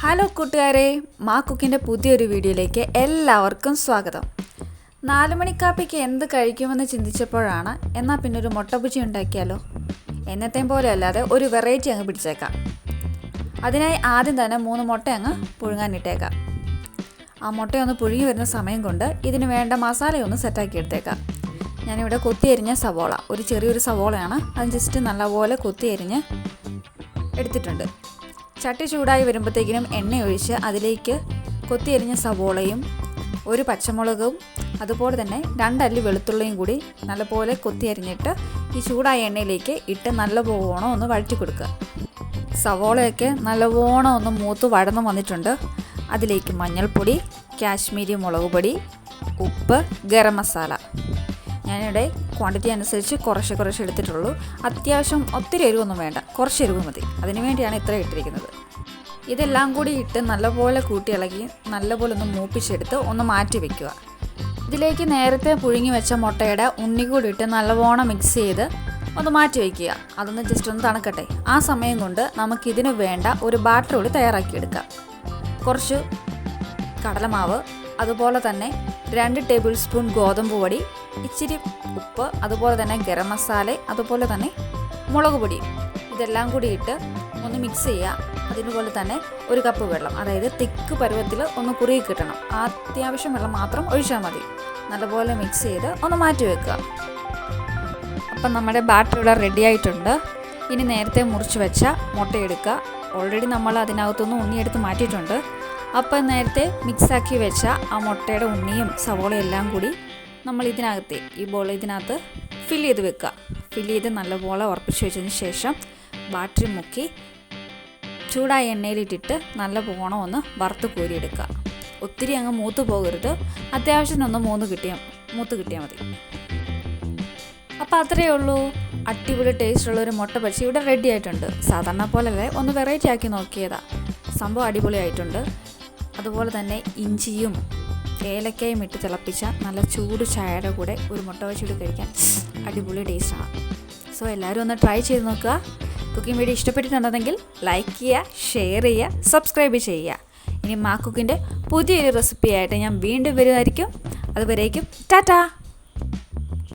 Hello കൂട്ടുകാരെ മാ കുക്കിന്റെ പുതിയൊരു വീഡിയോയിലേക്ക് എല്ലാവർക്കും സ്വാഗതം. നാല് മണിക്കാപ്പിക്ക് എന്ത് കഴിക്കുമെന്ന് ചിന്തിച്ചപ്പോഴാണ് എന്നാൽ പിന്നെ ഒരു മുട്ടപ്പുച്ചി ഉണ്ടാക്കിയാലോ? എന്നത്തെയും പോലെ അല്ലാതെ ഒരു വെറൈറ്റി അങ്ങ് പിടിച്ചേക്കാം. അതിനായി ആദ്യം തന്നെ മൂന്ന് മുട്ട അങ്ങ് പുഴുങ്ങാനിട്ടേക്കാം. ആ മുട്ടയൊന്ന് പുഴുങ്ങി വരുന്ന സമയം കൊണ്ട് ഇതിന് വേണ്ട മസാലയൊന്ന് സെറ്റാക്കി എടുത്തേക്കാം ഞാനിവിടെ കൊത്തിയരിഞ്ഞ സവോള ഒരു ചെറിയൊരു സവോളയാണ്. അത് ജസ്റ്റ് നല്ലപോലെ കൊത്തിയരിഞ്ഞ് എടുത്തിട്ടുണ്ട്. ചട്ടി ചൂടായി വരുമ്പോഴത്തേക്കിനും എണ്ണ ഒഴിച്ച് അതിലേക്ക് കൊത്തിയരിഞ്ഞ സവോളയും ഒരു പച്ചമുളകും അതുപോലെ തന്നെ രണ്ടല്ലി വെളുത്തുള്ളിയും കൂടി നല്ലപോലെ കൊത്തിയരിഞ്ഞിട്ട് ഈ ചൂടായ എണ്ണയിലേക്ക് ഇട്ട് നല്ലപോലെ ഒന്ന് വഴറ്റി കൊടുക്കുക സവോളയൊക്കെ നല്ലവണ്ണം ഒന്ന് മൂത്ത് വഴന്നു വന്നിട്ടുണ്ട്. അതിലേക്ക് മഞ്ഞൾപ്പൊടി കാശ്മീരി മുളക് പൊടി ഉപ്പ് ഗരം മസാല. ഞാനിവിടെ ക്വാണ്ടിറ്റി അനുസരിച്ച് കുറച്ച് കുറച്ച് എടുത്തിട്ടുള്ളൂ. അത്യാവശ്യം ഒത്തിരി എരിവൊന്നും വേണ്ട. കുറച്ച് എരിവ് മതി. അതിനു വേണ്ടിയാണ് ഇത്ര ഇട്ടിരിക്കുന്നത്. ഇതെല്ലാം കൂടി ഇട്ട് നല്ലപോലെ കൂട്ടി ഇളകി നല്ലപോലെ ഒന്ന് മൂപ്പിച്ചെടുത്ത് ഒന്ന് മാറ്റി വെക്കുക. ഇതിലേക്ക് നേരത്തെ പുഴുങ്ങി വെച്ച മുട്ടയുടെ ഉണ്ണി കൂടി ഇട്ട് നല്ലവണ്ണം മിക്സ് ചെയ്ത് ഒന്ന് മാറ്റി വയ്ക്കുക അതൊന്ന് ജസ്റ്റ് ഒന്ന് തണുക്കട്ടെ. ആ സമയം കൊണ്ട് നമുക്കിതിന് വേണ്ട ഒരു ബാറ്റർ കൂടി തയ്യാറാക്കിയെടുക്കാം. കുറച്ച് കടലമാവ് അതുപോലെ തന്നെ രണ്ട് ടേബിൾ സ്പൂൺ ഗോതമ്പ് പൊടി ഇച്ചിരി ഉപ്പ് അതുപോലെ തന്നെ ഗരം മസാല അതുപോലെ തന്നെ മുളക് പൊടി. ഇതെല്ലാം കൂടി ഇട്ട് ഒന്ന് മിക്സ് ചെയ്യുക. അതിനുപോലെ തന്നെ ഒരു കപ്പ് വെള്ളം അതായത് തിക്ക് പരുവത്തിൽ ഒന്ന് കുറുകി കിട്ടണം. അത്യാവശ്യം വെള്ളം മാത്രം ഒഴിച്ചാൽ മതി. നല്ലപോലെ മിക്സ് ചെയ്ത് ഒന്ന് മാറ്റി വെക്കുക. അപ്പം നമ്മുടെ ബാറ്റർ ഇവിടെ റെഡി ആയിട്ടുണ്ട്. ഇനി നേരത്തെ മുറിച്ച് വെച്ച മുട്ട എടുക്കുക. ഓൾറെഡി നമ്മൾ അതിനകത്തുനിന്ന് ഉണ്ണിയെടുത്ത് മാറ്റിയിട്ടുണ്ട്. അപ്പം നേരത്തെ മിക്സാക്കി വെച്ച ആ മുട്ടയുടെ ഉണ്ണിയും സവോളയും എല്ലാം കൂടി നമ്മൾ ഇതിനകത്ത് ഈ ബോൾ ഇതിനകത്ത് ഫിൽ ചെയ്ത് വെക്കുക. ഫില്ല് ചെയ്ത് നല്ലപോലെ ഉറപ്പിച്ച് വെച്ചതിന് ശേഷം ബാറ്ററി മുക്കി ചൂടായ എണ്ണയിലിട്ടിട്ട് നല്ല പോണം ഒന്ന് വറുത്ത് കോരിയെടുക്കുക. ഒത്തിരി അങ്ങ് മൂത്ത് പോകരുത്. അത്യാവശ്യത്തിനൊന്ന് മൂന്ന് കിട്ടിയാൽ മൂത്ത് കിട്ടിയാൽ മതി. അപ്പോൾ അത്രയേ ഉള്ളൂ. അടിപൊളി ടേസ്റ്റുള്ള ഒരു മുട്ട പച്ചി ഇവിടെ റെഡി ആയിട്ടുണ്ട്. സാധാരണ പോലല്ലേ? ഒന്ന് വെറൈറ്റി ആക്കി നോക്കിയതാ. സംഭവം അടിപൊളിയായിട്ടുണ്ട്. അതുപോലെ തന്നെ ഇഞ്ചിയും ഏലക്കയും ഇട്ട് തിളപ്പിച്ച നല്ല ചൂട് ചായയുടെ കൂടെ ഒരു മുട്ട വെച്ചിട്ട് കഴിക്കാൻ അടിപൊളി ടേസ്റ്റാണ് സോ എല്ലാവരും ഒന്ന് ട്രൈ ചെയ്ത് നോക്കുക. കുക്കിംഗ് വീഡിയോ ഇഷ്ടപ്പെട്ടിട്ടുണ്ടെങ്കിൽ ലൈക്ക് ചെയ്യുക ഷെയർ ചെയ്യുക സബ്സ്ക്രൈബ് ചെയ്യുക. ഇനി മാ കുക്കിന്റെ പുതിയൊരു റെസിപ്പി ആയിട്ട് ഞാൻ വീണ്ടും വരുമായിരിക്കും. അതുവരേക്കും ടാറ്റാ!